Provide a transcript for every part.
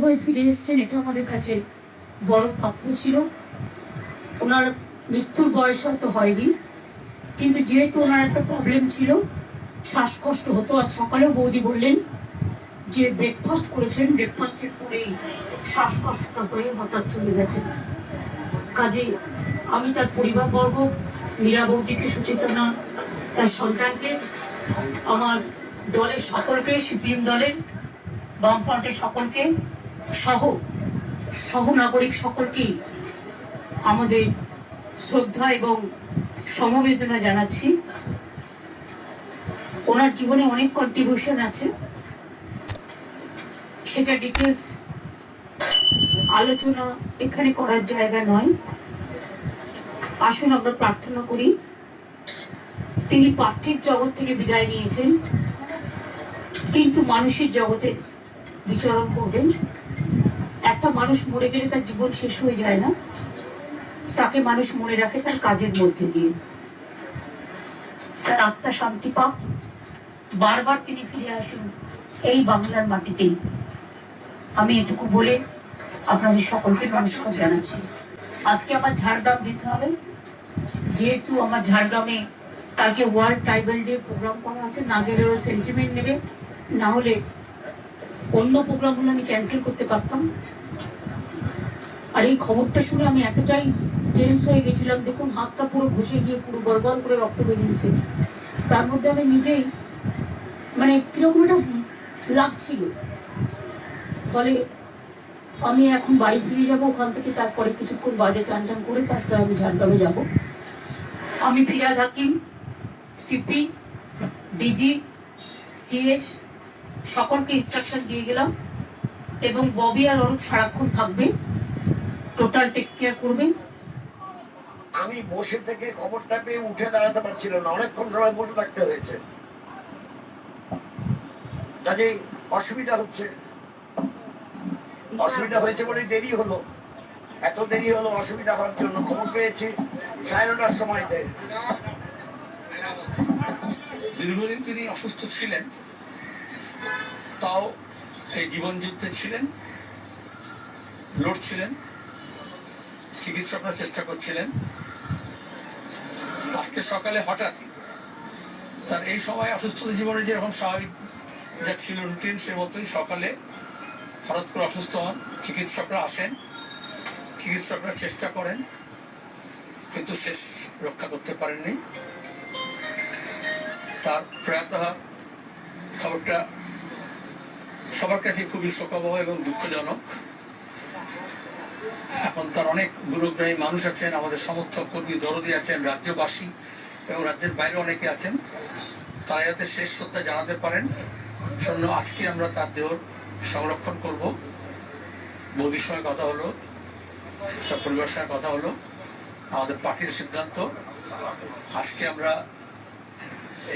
হয়ে ফিরে এসেছেন এটা আমাদের কাছে বড় প্রাপ্য ছিল। ওনার মৃত্যুর বয়স হয়তো হয়নি। কিন্তু যেহেতু ওনার একটা প্রবলেম ছিল, শ্বাসকষ্ট হতো। আর সকালেও বৌদি বললেন যে ব্রেকফাস্ট করেছেন। ব্রেকফাস্টের পরেই শ্বাসকষ্টটা হয়ে হঠাৎ চলে গেছে। কাজে আমি তার পরিবারবর্গ, মীরা বৌদিকে সুচেতনা, তার সন্তানকে, আমার দলের সকলকে, সিপিএম দলের বামফ্রন্টের সকলকে সহ সহ নাগরিক সকলকেই আমাদের শ্রদ্ধা এবং সমবেদনা জানাচ্ছি। ওনার জীবনে অনেক কন্ট্রিবিউশন আছে। সেটা ডিটেলস আলোচনা এখানে করার জায়গা নয়। আসুন আমরা প্রার্থনা করি। তিনি পার্থিব জগৎ থেকে বিদায় নিয়েছেন, কিন্তু মানুষের জগতে বিচরণ করবেন। একটা মানুষ মরে গেলে তার জীবন শেষ হয়ে যায় না। তাকে মানুষ মনে রাখে তার কাজের মধ্যে দিয়ে। তার আত্মা শান্তি পাক। বারবার তিনি ফিরে আসুন এই বাংলার মাটিতেই। আমি এটুকু বলে আপনাদের সকলকে নমস্কার জানাচ্ছি। আজকে আমার ঝাড়গ্রাম যেতে হবে। যেহেতু আমার ঝাড়গ্রামে কালকে ওয়ার্ল্ড ট্রাইবাল ডে প্রোগ্রাম করা আছে, না গেলে ওরা সেন্টিমেন্ট নেবে। না হলে অন্য প্রোগ্রামগুলো আমি ক্যান্সেল করতে পারতাম। আর এই খবরটা শুনে আমি এতটাই টেন্স হয়ে গেছিলাম, দেখুন হাতটা পুরো ঘষে গিয়ে পুরো বরবাদ করে রক্ত বেরিয়েছে। তার মধ্যে আমি নিজেই মানে কীরকম একটা লাগছিল। ফলে আমি এখন বাড়ি ফিরে যাব, ওখান থেকে তারপরে কিছুক্ষণ বাদে চান টান করে তারপরে আমি ঝাড়গ্রামে যাব। আমি Firhad Hakim CP DG CS সকলকে ইনস্ট্রাকশন দিয়ে গেলাম এবং ববি আর অরূপ সারাক্ষণ থাকবে। টোটাল টেক কেয়ার করবে? আমি বসে থেকে খবরটা পেয়ে উঠে দাঁড়াতে পারছিল না। অনেকক্ষণ সময় বসে থাকতে হয়েছে। কাজেই অসুবিধা হচ্ছে। অসুবিধা হয়েছে বলে দেরি হলো। এত দেরি হলো অসুবিধা হওয়ার জন্য খবর পেয়েছি। সাড়ে নটার সময়তে দীর্ঘদিন তিনি অসুস্থ ছিলেন। তাও এই জীবন যুদ্ধে ছিলেন লড়ছিলেন। চিকিৎসকরা চেষ্টা করছিলেন। আজকে সকালে হঠাৎই তার এই সময় অসুস্থতা জীবনে যেরকম স্বাভাবিক যা ছিল রুটিন সে মতোই সকালে হঠাৎ করে অসুস্থ হন। চিকিৎসকরা আসেন, চিকিৎসকরা চেষ্টা করেন, কিন্তু শেষ রক্ষা করতে পারেননি। তার প্রয়াত খবরটা সবার কাছে খুবই শোকাবহ এবং দুঃখজনক। এখন তার অনেক দূরগ্রাহী মানুষ আছেন, আমাদের সমর্থক কর্মী দরদি আছেন, রাজ্যবাসী এবং রাজ্যের বাইরে অনেকে আছেন। তারা যাতে শেষ শ্রদ্ধা জানাতে পারেন জন্য আজকে আমরা তার দেহ সংরক্ষণ করব। মোদির সঙ্গে কথা হলো, সব পরিবারের সঙ্গে কথা হলো, আমাদের পার্টির সিদ্ধান্ত। আজকে আমরা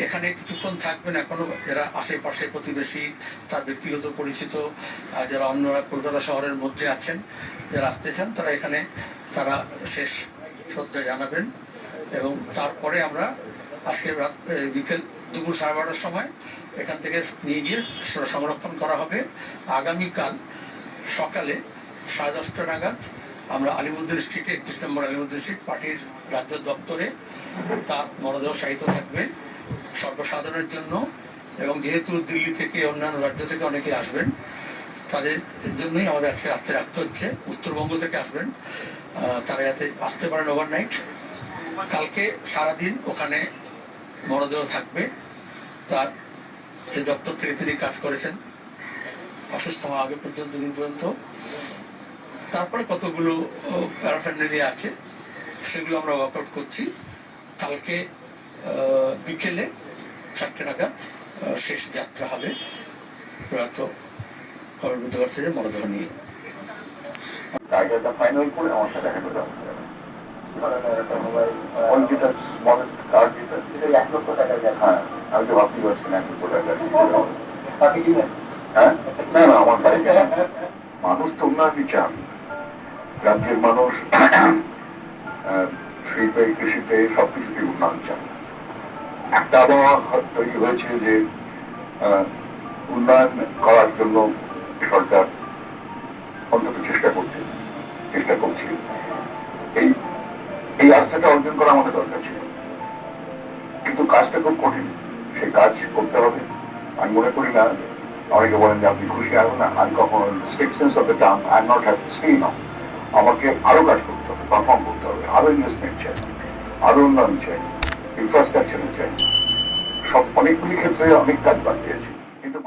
এখানে কিছুক্ষণ থাকবেন। এখনও যারা আশেপাশে প্রতিবেশী, তার ব্যক্তিগত পরিচিত যারা অন্যরা কলকাতা শহরের মধ্যে আছেন, যারা আসতে চান, তারা এখানে তারা শেষ শ্রদ্ধা জানাবেন। এবং তারপরে আমরা আজকে রাত বিকেল দুপুর সাড়ে বারোটার সময় এখান থেকে নিয়ে গিয়ে সংরক্ষণ করা হবে। আগামীকাল সকালে সাড়ে দশটা নাগাদ আমরা আলিমুদ্দিন স্ট্রিটে একত্রিশ নম্বর আলিমুদ্দিন স্ট্রিট পার্টির রাজ্য দপ্তরে তার মরদেহ সাহিত্য থাকবে। সর্বসাধারণের জন্য এবং যেহেতু দিল্লি থেকে অন্যান্য রাজ্য থেকে অনেকে আসবেন, তাদের জন্যই আমাদের আজকে রাত্রে রাখতে হচ্ছে। উত্তরবঙ্গ থেকে আসবেন। তারা যাতে আসতে পারেন ওভারনাইট কালকে সারাদিন ওখানে মরদেহ থাকবে। তার যে দপ্তর থেকে তিনি কাজ করেছেন। অসুস্থ হওয়া আগে পর্যন্ত, দিন পর্যন্ত। তারপরে কতগুলো প্যারাফ্যান্ডেলিয়া আছে, সেগুলো আমরা ওয়ার্কআউট করছি। কালকে বিকেলে চারটে নাগাদ শেষ যাত্রা হবে। প্রয়াত খবর বুধবার থেকে মরদেহ নিয়ে। ফাইনাল করে আমার সাথে দেখা করে যেটা স্মলেস্ট কার্ড যেটা এক লক্ষ টাকা হ্যাঁ আমি তো ভাবতেই পারছি না এক লক্ষ টাকা। হ্যাঁ? না না আমার বাড়িতে মানুষ তো উন্নয়নই চান রাজ্যের মানুষ আহ, শিল্পে কৃষিতে সবকিছুতে উন্নয়ন চান একটা আবহাওয়া তৈরি হয়েছে যে উন্নয়ন করার জন্য সরকার অন্তত চেষ্টা করছে, চেষ্টা করছি। এই এই আস্থাটা অর্জন করা আমাদের দরকার ছিল। কিন্তু কাজটা খুব কঠিন সেই কাজ করতে হবে। আমি মনে করি না, অনেকে বলেন যে আপনি খুশি আরও না, আমি কখনো restrictions of the term I not have সেই না আমাকে আরও কাজ করতে হবে পারফর্ম করতে হবে, আরও ইনভেস্টমেন্ট চাই, আরও উন্নয়ন চাই। ইনফ্রাস্ট্রাকচার চাই সব অনেকগুলি ক্ষেত্রে অনেক কাজ বাদ দিয়েছে। কিন্তু